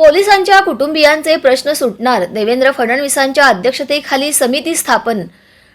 पोलिसांच्या कुटुंबियांचे प्रश्न सुटणार. देवेंद्र फडणवीसांच्या अध्यक्षतेखाली समिती स्थापन.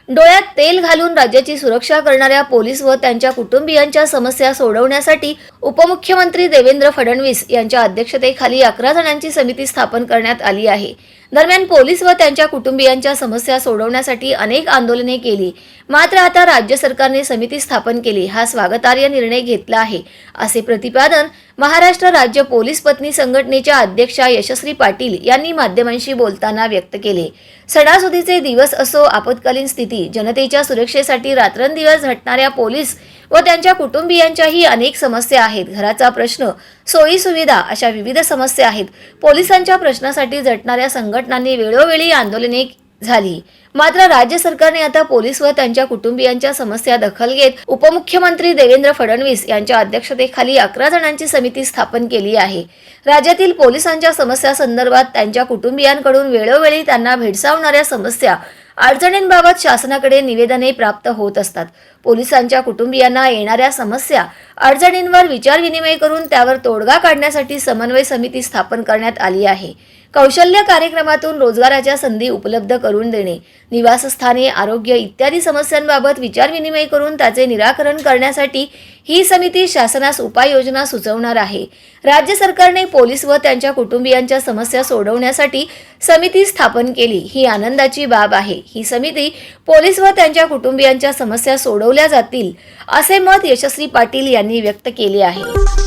डोळ्यात तेल घालून राज्याची सुरक्षा करणाऱ्या पोलीस व त्यांच्या कुटुंबियांच्या समस्या सोडवण्यासाठी उपमुख्यमंत्री देवेंद्र फडणवीस यांच्या अध्यक्षतेखाली अकरा जणांची समिती स्थापन करण्यात आली आहे. दरम्यान पोलीस व त्यांच्या कुटुंबियांच्या समस्या सोडवण्यासाठी अनेक आंदोलने केली. मात्र आता राज्य सरकारने समिती स्थापन केली. हा स्वागतार्ह निर्णय घेतला आहे. असे प्रतिपादन महाराष्ट्र राज्य पोलीस पत्नी संघटनेच्या अध्यक्षा यशस्वी पाटील यांनी माध्यमांशी बोलताना व्यक्त केले. सणासुदीचे दिवस असो आपत्कालीन स्थिती जनतेच्या सुरक्षेसाठी रात्रंदिवस झटणाऱ्या पोलीस व त्यांच्या कुटुंबियांच्याही अनेक समस्या आहेत. घराचा प्रश्न सोयी सुविधा अशा विविध समस्या आहेत. पोलिसांच्या प्रश्नासाठी झटणाऱ्या संघटनांनी वेळोवेळी आंदोलने झाली. मात्र राज्य सरकारने आता पोलीस व त्यांच्या कुटुंबियांच्या समस्या दखल घेत उपमुख्यमंत्री देवेंद्र फडणवीस यांच्या अध्यक्षतेखाली अकरा जणांची समिती स्थापन केली आहे. राज्यातील पोलिसांच्या समस्या संदर्भात त्यांच्या कुटुंबियांकडून वेळोवेळी त्यांना भेडसावणाऱ्या समस्या अडचणींबाबत शासनाकडे निवेदने प्राप्त होत असतात. पोलिसांच्या कुटुंबियांना येणाऱ्या समस्या अडचणींवर विचारविनिमय करून त्यावर तोडगा काढण्यासाठी समन्वय समिती स्थापन करण्यात आली आहे. कौशल्य कार्यक्रमातून रोजगाराच्या संधी उपलब्ध करून देणे निवासस्थाने आरोग्य इत्यादी समस्यांबाबत विचारविनिमय करून त्याचे निराकरण करण्यासाठी ही समिती शासनास उपाययोजना सुचवणार आहे. राज्य सरकारने पोलीस व त्यांच्या कुटुंबियांच्या समस्या सोडवण्यासाठी समिती स्थापन केली. ही आनंदाची बाब आहे. ही समिती पोलीस व त्यांच्या कुटुंबियांच्या समस्या सोडवल्या जातील असे मत यशस्वी पाटील यांनी व्यक्त केले आहे.